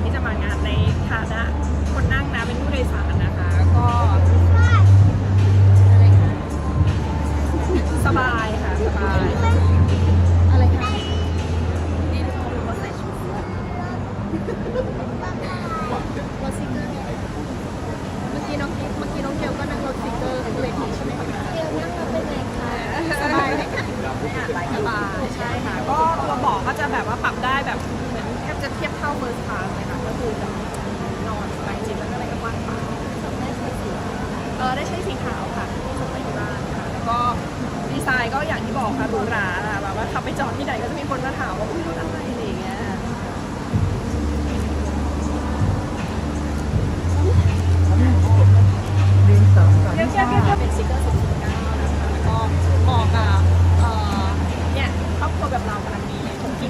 อนที่จะมางานในฐานะคนนั่งนะเป็นผู้โดยสาร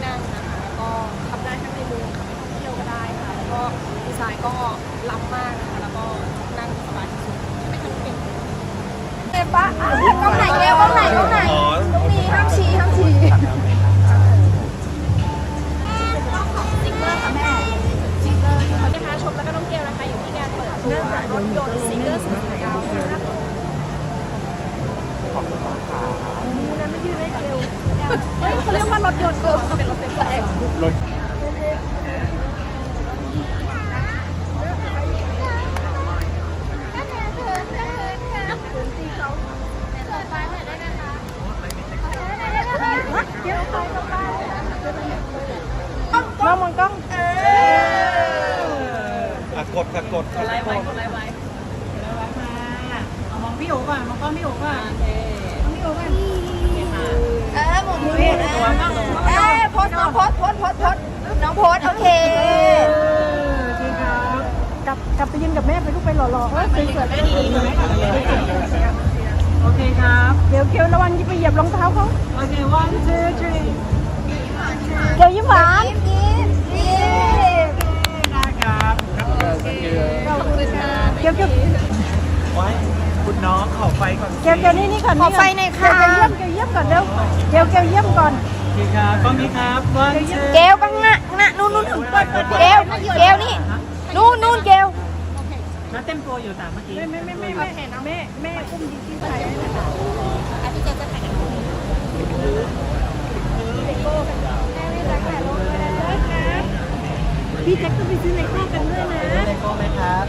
นั่งนะคะแล้วก็ขับได้ทั้งในเมืองขับไปท่องเที่ยวก็ได้ค่ะ แล้วก็ดีไซน์ก็ล้ำมากนะคะแล้วก็นั่งสบายที่สุดใช่ไหมคะเก่งเก็บปะกล้องไหนเกลกล้องไหนกล้องไหนตรงนี้ห้ามชี้ห้ามชี้ซิกเกอร์ค่ะแม่ซิกเกอร์นะคะชมแล้วก็น้องเกลนะคะอยู่ที่งานเปิดตัวรถยนต์ซิกเกอร์สุดเก้านะคะนั่นไม่ยืนได้เกล เฮ้ยเขาเรียกว่ารถยนต์เกิร์ลเป็นรถเป็นแปลงกล้องมองกล้องอะกดค่ะกดกดไลค์ไว้กดไลค์ไว้มองพี่โอ๋ก่อนมองกล้องพี่โอ๋ก่อนโอเคเออหมุนหมุนหมุน เออโพสน้องโพสโพสโพสโพสน้องโพสโอเคครับกลับกลับไปยืนกับแม่ไปลูกไปหล่อๆเออสวยๆได้ดีไหมโอเคครับ เดี๋ยวเกลระวังจะไปเหยียบรองเท้าเขาโอเค one two three เกลยิ้มหวานยิ้มยิ้มได้ครับ ขอบคุณค่ะเกียวเกียว คุณน้องขอไฟก่อนเกี่ยวเกี่ยวนี่นี่ก่อนขอไฟหน่อยค่ะ เกี่ยวเกี่ยวเยี่ยมก่อนเร็วเกี่ยวเกี่ยวเยี่ยมก่อนโอเคครับกล้องนี้ครับ one two เกลข้างหน้าข้างหน้านู่นนู่นนู่นเปิดเปิดเกลเกลนี่นู่นนู่นเกลแล้วเต็มตัวอยู่แต่เมื่อกี้ไม่ไม่ไม่ไม่เห็นนะแม่แม่อุ้มดีที่ใส่พี่แจ็คต้องไปซื้อเลโก้กันด้วยนะเลโก้ไหมครับ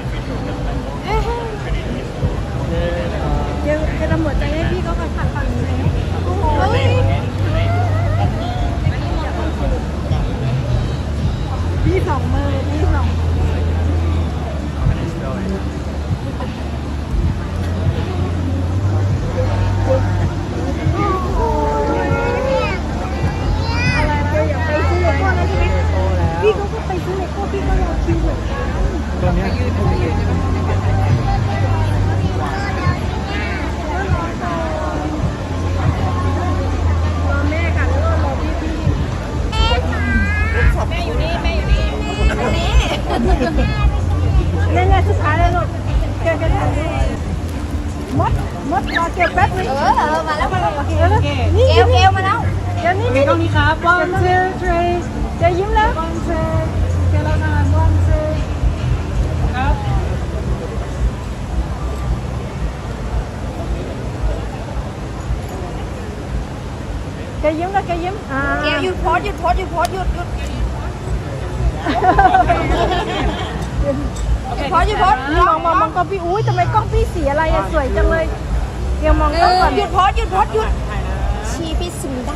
เดี๋ยว จะตำรวจใจให้พี่เขาขัดขัดฝั่งนี้โอ้โหพี่สองมือพี่สองอะไรนะอยากไปซื้อเลโก้แล้วใช่ไหมพี่ก็ไปซื้อเลโก้พี่ก็รอคิวเหมือนกันตัวเนี้ย รอแม่กันแล้วก็รอพี่พี่ แม่ อยู่นี่แม่อยู่นี่อันนี้เล่นๆสุดท้ายเลยลูกเจอกันทันมดมดรอเก็บแป๊บนึงเออเออมาแล้วมาแล้วเดี๋ยวนะนี่เกลเกลมาแล้วเดี๋ยวนี้โอเคนี่กล้องนี้ครับ one two three จะยิ้มแล้ว one two เกล้านาน one two ครับแกยิ้มแล้วแกยิ้มอ่าเกลหยุดโพสหยุดโพสหยุดโพสหยุดหยุด โพสหยุดโพสมองมองมองกล้องพี่อุ้ยทำไมกล้องพี่สีอะไรอะสวยจังเลยเดี๋ยวมองกล้องก่อนหยุดโพสหยุดโพสหยุดชีพิสุดา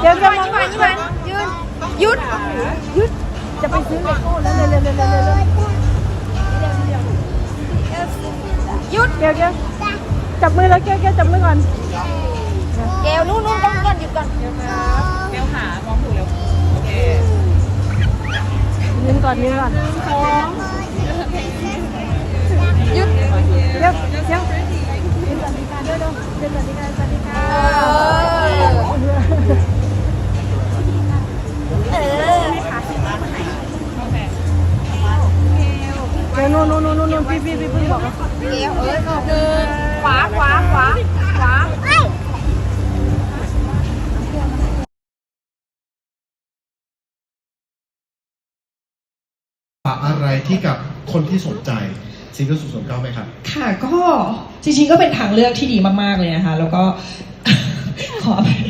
เดี๋ยวจะมองยิ้มานยิ้มหวานยืนหยุดหยุดจะไปซื้อเลโก้แล้วเร็วเร็วเร็วเร็วเร็วเร็วหยุดเดี๋ยวเดี๋ยวจับมือแล้วแกแกจับมือก่อนเกลนู่นนู่นต้องก่อนหยุดก่อนเกลหามองถูกเร็ว ยืนก่อนยืนก่อนยุดเดี๋ยวเดี๋ยวยืนสวัสดีค่ะด้วยเร็วยืนสวัสดีค่ะสวัสดีค่ะเออเออเดี๋ยวนู่นนู่นนู่นนู่นพี่พี่พี่เพิ่งบอกว่าเกลเออหนึ่งขวาขวาขวาขวา ที่กับคนที่สนใจซิงเกิลศูนย์เก้าไหมครับ ค่ะก็จริงๆก็เป็นทางเลือกที่ดีมากๆเลยนะคะ แล้วก็ ขออภัย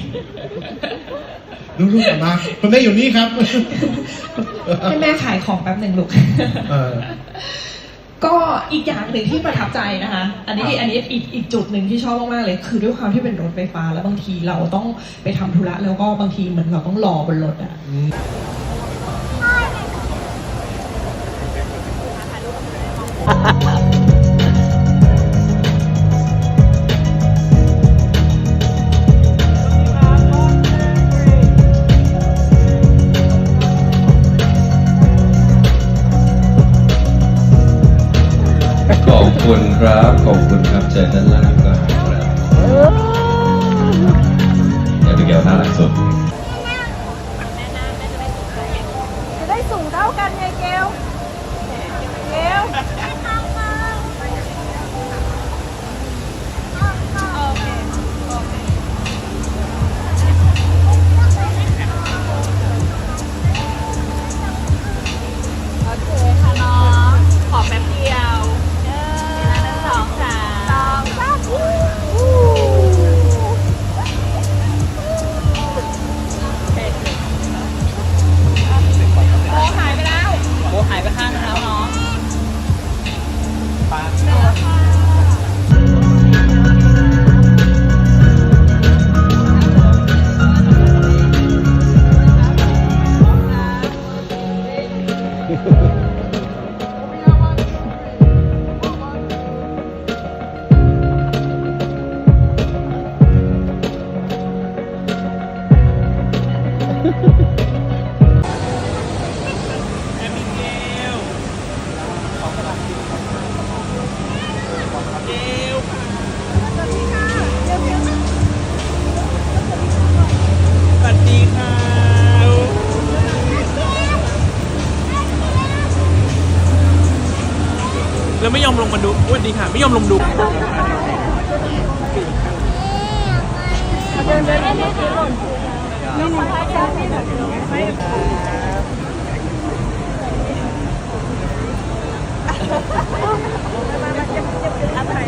ลูกๆกลับมาคุณแม่อยู่นี่ครับให้แม่ขายของแป๊บหนึ่งลูกเออก็อีกอย่างหนึ่งที่ประทับใจนะคะ อันนี้ครับอันนี้อีกอีกจุดหนึ่งที่ชอบมากๆเลย คือด้วยความที่เป็นรถไฟฟ้า แล้วบางทีเราต้องไปทำธุระแล้วก็บางทีเหมือนเราต้องรอบนรถอะ ขอบคุณครับ ขอบคุณครับเจอด้านล่างก่อนครับเดี๋ยวพี่เกียวน่ารักสุด แล้วไม่ยอมลงมาดูสวัสดีค่ะ ไม่ยอมลงดูส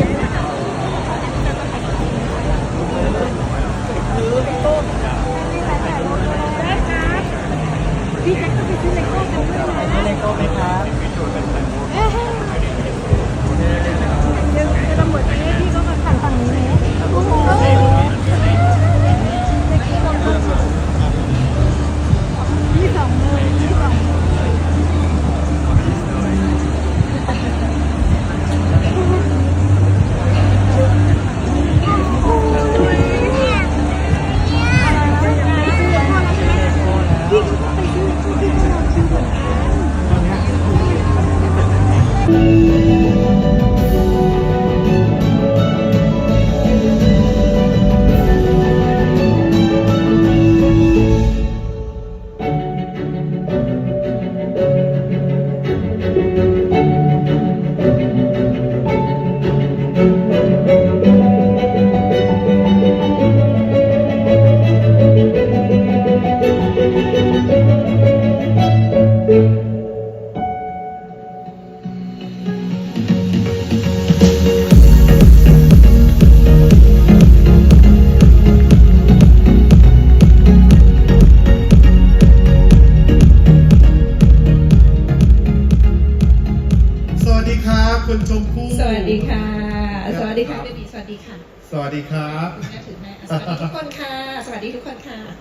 คนค่ะ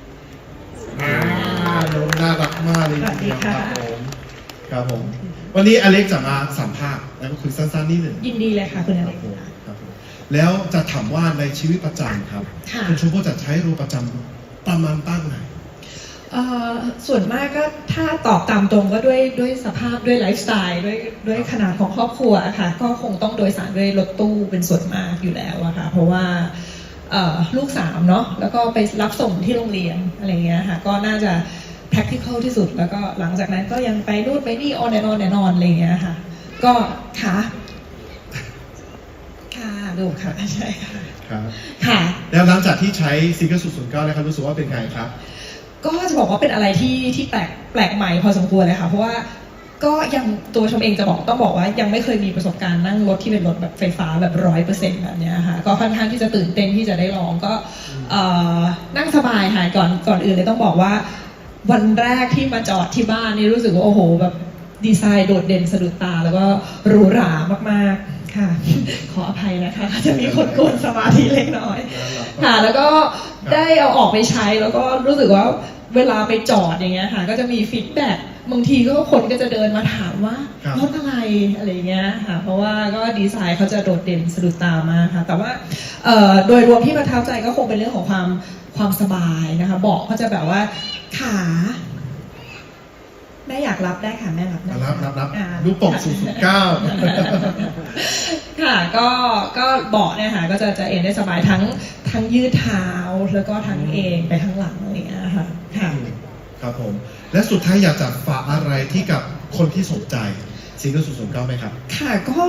อ่าน้องน่ารักมากเลยทีเดียวสวัคสรับดีผค่ะมครับผม วันนี้อเล็กจะมาสัมภาษณ์แล้วก็คุยสั้นๆนิดหนึ่งยินดีเลยค่ะคุณอคเล็รับกผมครับผมแล้วจะถามว่าในชีวิตประจำครับ ค่ะณชมพู่จะใช้รูปประจำประมาณตั้งไหน เอ่อส่วนมากก็ถ้าตอบตามตรงก็ด้วยด้วยสภาพด้วยไลฟ์สไตล์ด้วยด้วยขนาดของครอบครัวอะค่ะ ก็คงต้องโดยสารด้วยรถตู้เป็นส่วนมากอยู่แล้วอะค่ะ เพราะว่าเอ่อ ลูกสามเนาะแล้วก็ไปรับส่งที่โรงเรียนอะไรเงี้ยค่ะก็น่าจะ practical ที่สุด แล้วก็หลังจากนั้นก็ยังไปนู่นไปนี่ on and on and on อะไรเงี้ยค่ะ ก็ค่ะค่ะดูค่ะใช่ค่ะครับค่ะ แล้วหลังจากที่ใช้ซิงเกิลศูนย์เก้านะครับรู้สึกว่าเป็นไงครับ ก็จะบอกว่าเป็นอะไรที่ที่แปลกแปลกใหม่พอสมควรเลยค่ะเพราะว่า ก็ยังตัวชมเองจะบอกต้องบอกว่ายังไม่เคยมีประสบการณ์นั่งรถที่เป็นรถแบบไฟฟ้าแบบร้อยเปอร์เซ็นต์แบบเนี้ยค่ะก็ค่อนข้างที่จะตื่นเต้นที่จะได้ลองก็นั่งสบายค่ะก่อนก่อนอื่นเลยต้องบอกว่า วันแรกที่มาจอดที่บ้านนี่รู้สึกว่าโอ้โหแบบดีไซน์โดดเด่นสะดุดตาแล้วก็หรูหรามากๆค่ะ ขออภัยนะคะ จะมีคนกวนสมาธิเล็กน้อย ค่ะ แล้วก็ได้เอาออกไปใช้แล้วก็รู้สึกว่า เวลาไปจอดอย่างเงี้ยค่ะก็จะมีฟีดแบ็กบางทีก็คนก็จะเดินมาถามว่าครับ รถอะไรอะไรเงี้ยค่ะเพราะว่าก็ดีไซน์เขาจะโดดเด่นสะดุดตามากค่ะแต่ว่าเอ่อโดยรวมที่ประทับใจก็คงเป็นเรื่องของความความสบายนะคะเบาะเขาจะแบบว่าขา แม่อยากรับได้ค่ะแม่รับได้รับรับรับอ่า ลูกโป่งศูนย์ศูนย์เก้า ค่ะก็ก็เบาะเนี่ยค่ะก็จะจะเอนได้สบายทั้งทั้งยืดเท้าแล้วก็ทั้งเองไปข้างหลังอะไรอย่างเงี้ยค่ะค่ะ ครับผม และสุดท้ายอยากจะฝากอะไรที่กับคนที่สนใจซิงเกิลศูนย์ศูนย์เก้าไหมครับ ค่ะก็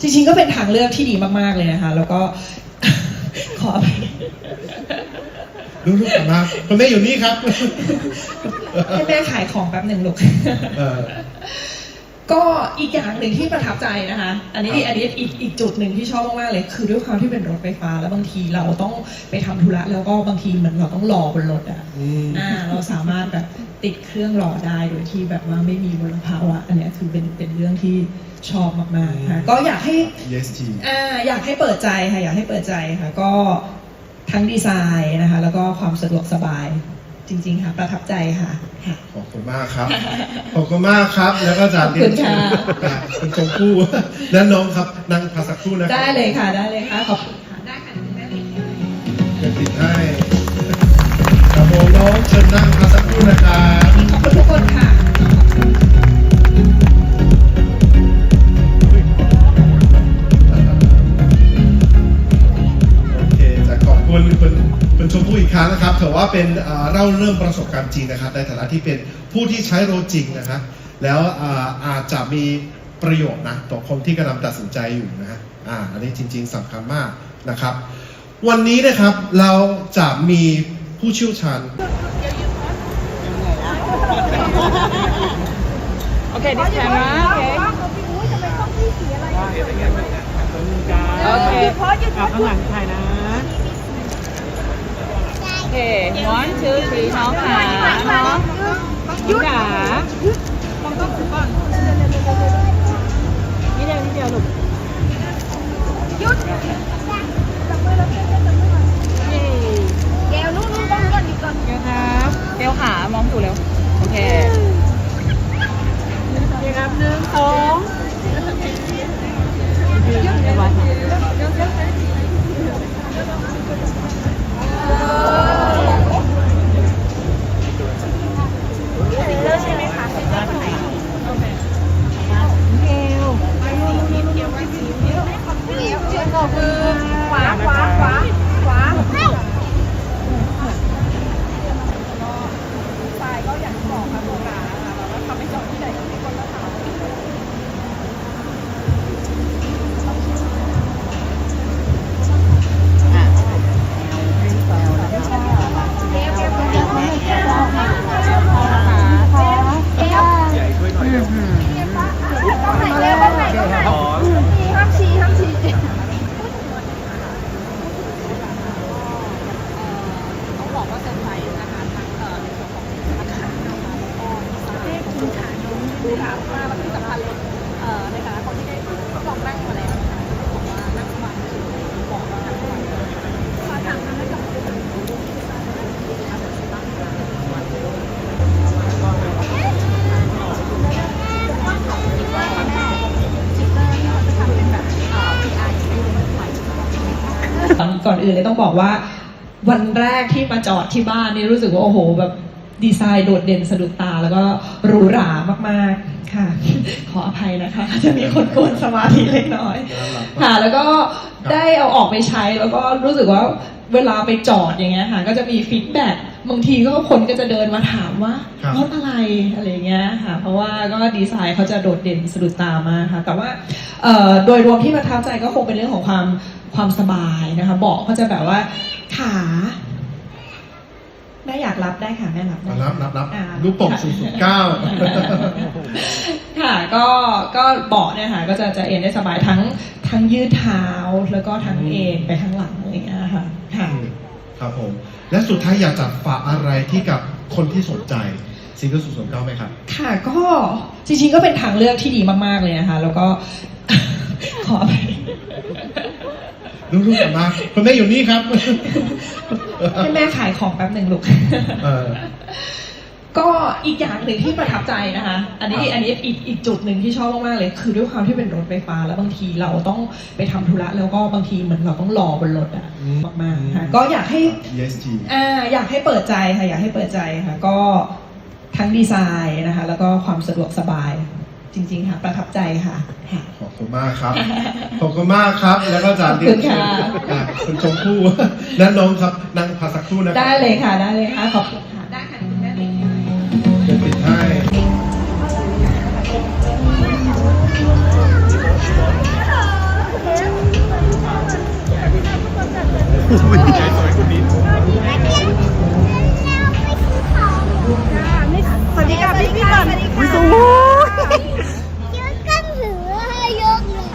จริงๆก็เป็นทางเลือกที่ดีมากๆเลยนะคะ แล้วก็ ขออภัย ลูกๆกลับมาคุณแม่อยู่นี่ครับ ให้แม่ขายของแป๊บหนึ่งลูก เออ ก็อีกอย่างหนึ่งที่ประทับใจนะคะ อันนี้ครับอันนี้อีกอีกจุดหนึ่งที่ชอบมากๆเลย คือด้วยความที่เป็นรถไฟฟ้า แล้วบางทีเราต้องไปทำธุระแล้วก็บางทีเหมือนเราต้องรอบนรถอะอืม อ่าเราสามารถแบบติดเครื่องรอได้โดยที่แบบว่าไม่มีมลภาวะ อันเนี้ยคือเป็นเป็นเรื่องที่ชอบมากๆค่ะก็อยากให้ ESG อ่าอยากให้เปิดใจค่ะอยากให้เปิดใจค่ะ ก็ ทั้งดีไซน์นะคะ แล้วก็ความสะดวกสบายจริง ๆ ค่ะ ประทับใจค่ะค่ะขอบคุณมากครับ ขอบคุณมากครับ แล้วก็จากขอบคุณค่ะอ่คุณชมพู่และน้องครับนั่งพักสักครู่นะครับได้เลยค่ะ ได้เลยค่ะ ขอบคุณค่ะ ได้ค่ะได้เลยเดี๋ยวติดให้ครับผมน้องเชิญนั่งพักสักครู่นะครับขอบคุณทุกคนค่ะ ชมพู่อีกครั้งนะครับถือว่าเป็นเอ่อเล่าเรื่องประสบการณ์จริงนะครับ ในฐานะที่เป็นผู้ที่ใช้รถจริงนะครับแล้วอ่าอาจจะมีประโยชน์นะต่อคนที่กำลังตัดสินใจอยู่นะฮะอ่าอันนี้จริง ๆสำคัญมากนะครับ วันนี้นะครับเราจะมีผู้เชี่ยวชาญโอเค this camera โอเคโอเคเอาข้างหลังถ่ายนะโอ เค one two three น้องขาน้องยุดขาต้องก่อนนี่เดียวนี่เดียวลูกหยุด ก่อนอื่นเลยต้องบอกว่า วันแรกที่มาจอดที่บ้านนี่รู้สึกว่าโอ้โหแบบดีไซน์โดดเด่นสะดุดตาแล้วก็หรูหรามากๆค่ะ ขออภัยนะคะ จะมีคนกวนสมาธิเล็กน้อย ค่ะ แล้วก็ได้เอาออกไปใช้แล้วก็รู้สึกว่าเวลาไปจอดอย่างเงี้ยค่ะ ก็จะมีฟีดแบ็กบางทีก็คนก็จะเดินมาถามว่าครับรถอะไรอะไรเงี้ยค่ะ เพราะว่าก็ดีไซน์เขาจะโดดเด่นสะดุดตามากค่ะ แต่ว่าเอ่อโดยรวมที่ประทับใจก็คงเป็นเรื่องของความ ความสบายนะคะเบาะก็จะแบบว่าขาแม่อยากรับได้ค่ะแม่รับได้มารับรับรับอ่า ลูกโป่ง009ค่ะก็ก็เบาะเนี่ยค่ะก็จะจะเอนได้สบายทั้งทั้งยืดเท้าแล้วก็ทั้งเอนไปข้างหลังอะไรอย่างเงี้ยค่ะค่ะ ครับผม และสุดท้ายอยากจะฝากอะไรที่กับคนที่สนใจซิงเกิล009ไหมครับ ค่ะก็จริงๆก็เป็นทางเลือกที่ดีมากๆเลยนะคะ แล้วก็ ขออภัย ลูกๆกลับมาคุณแม่อยู่นี่ครับ ให้แม่ขายของแป๊บหนึ่งลูก เออ ก็อีกอย่างหนึ่งที่ประทับใจนะคะ อันนี้อันนี้อีกอีกจุดหนึ่งที่ชอบมากๆเลย คือด้วยความที่เป็นรถไฟฟ้า แล้วบางทีเราต้องไปทำธุระแล้วก็บางทีเหมือนเราต้องรอบนรถอะอืม มากๆค่ะก็อยากให้ ESG อ่าอยากให้เปิดใจค่ะอยากให้เปิดใจค่ะ ก็ทั้งดีไซน์นะคะ แล้วก็ความสะดวกสบาย จริง ๆ ค่ะ ประทับใจค่ะค่ะ ขอบคุณมากครับ ขอบคุณมากครับ แล้วก็จะเรียนเชิญขอบคุณค่ะ อะคุณชมพู่และน้องครับนั่งพักสักครู่นะครับได้เลยค่ะ ได้เลยค่ะ ขอบคุณค่ะ ได้ค่ะคุณแม่เลยค่ะ เดี๋ยวปิดให้สวัสดีค่ะพี่พี่ก่อน ยกกันหถือให้ยกหนึ่ง